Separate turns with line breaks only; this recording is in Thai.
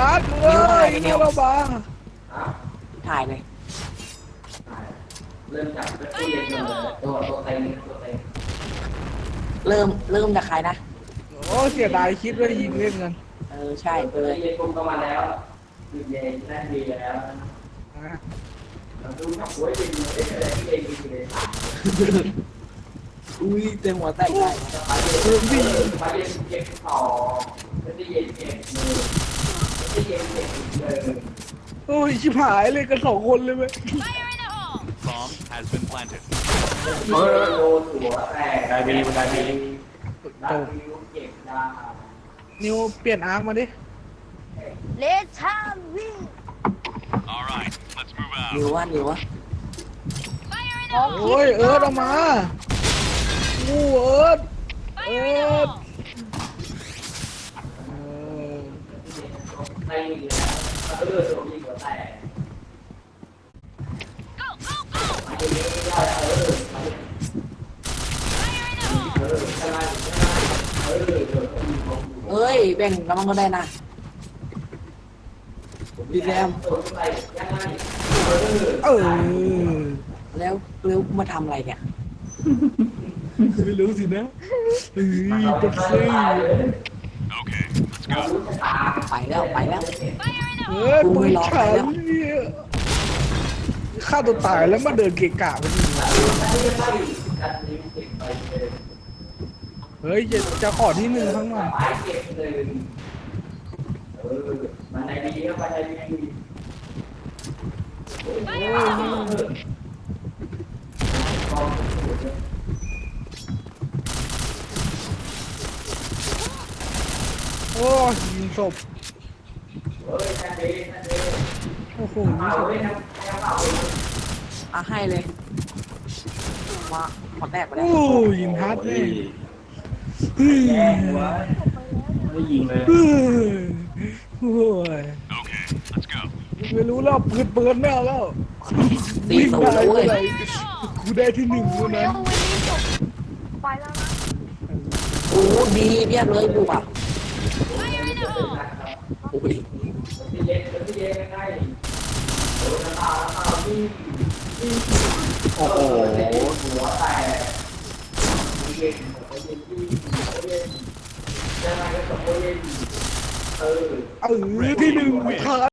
นัดเลยนี่เราบ้า
ถ่ายเลย
เริ่มจากตู้เย็นก่อนเลยตัวตัวเต็งตัวเต็ง
เริ่มเริ่มจากใครนะ
โอ้เสียดายคิดว่ายิงเล่นกัน
เออใช่ไปเลย
เย็นปุ๊บก็มาแล้วคือเย็นนั่นดีแล้วดูนักหัวยิงเลยเองเลย
อุ้ยเต็มหัวแตกได้
มาเย็นพี่มาเย็นเย็นต่อไม่ได้เย็นเย็นเลย
โอ้ยชิบหายเลยกันสองคนเลยไหม
Bomb has been planted.
เออโดนหัวแตกได้บีได้บีได้บีเจ็บได้
นิวเปลี่ยนอาร์คมาดิ
เลชามวิ่ง
All right, let's move
หนิว
out.
วะหนิววะ
พร้อม
โอ้ยเอิร์ดออกมางูเอิร์ดเอิร์ดเออ
ไม่มีแล้วเออโดนยิงหัวแตกมาเย็นไม่ได้เออเออใช่ไหมเออเดี๋ยวต้องมีของ
เอ้ยแบ่งกำลังก็ได้นะดีแซม
เออ
แล้วแล้วมาทำอะไรเนี่ย
ไม่รู้สินะเฮ้ยเป็นซี่
Okay, let's go.
ไปแล้วไปแล้ว
เฮ้ยปืนฉันเนี่ยฆ่าตัวตายแล้วมาเดินเกะกะมันอีกเฮ้ยจะจะขอที่หนึ่งข้างหน่อย
มันในดีก็มันในดี
โอ้ยโอ้ยยิงศพ โอ้โห
เอาเว้ยนะเอาเว้ย
อะให้เลย มาหัวแตกไปแล้ว
โอ้ยยิงฮัทเลยเฮ้ย
แย่หัวไม่ยิงเลย
เฮ้ยโอ้ย
Okay, let's go.
ไม่รู้แล้วปืนเปิดไม่เอาแล้ว
ตี
วิ่ง
สูง
ได้
แล้วเว้ย
เมื่อไหร่กูได้ที่หนึ่ง
โอ้
เท่า
เร็
นั้น
ววิ่งจบไปแล้วนะ
โอ้ดีเพียบเลยบวกโอ้ย
ที่เย็นที่เย็นง่ายโอ้น้ำตาน้ำตาที่
โอ้โห
หัวแตกเย็นหัวเย็นที่หัวเย็นยังไงก็หัวเย็นเออ
เออที่หนึ่งขา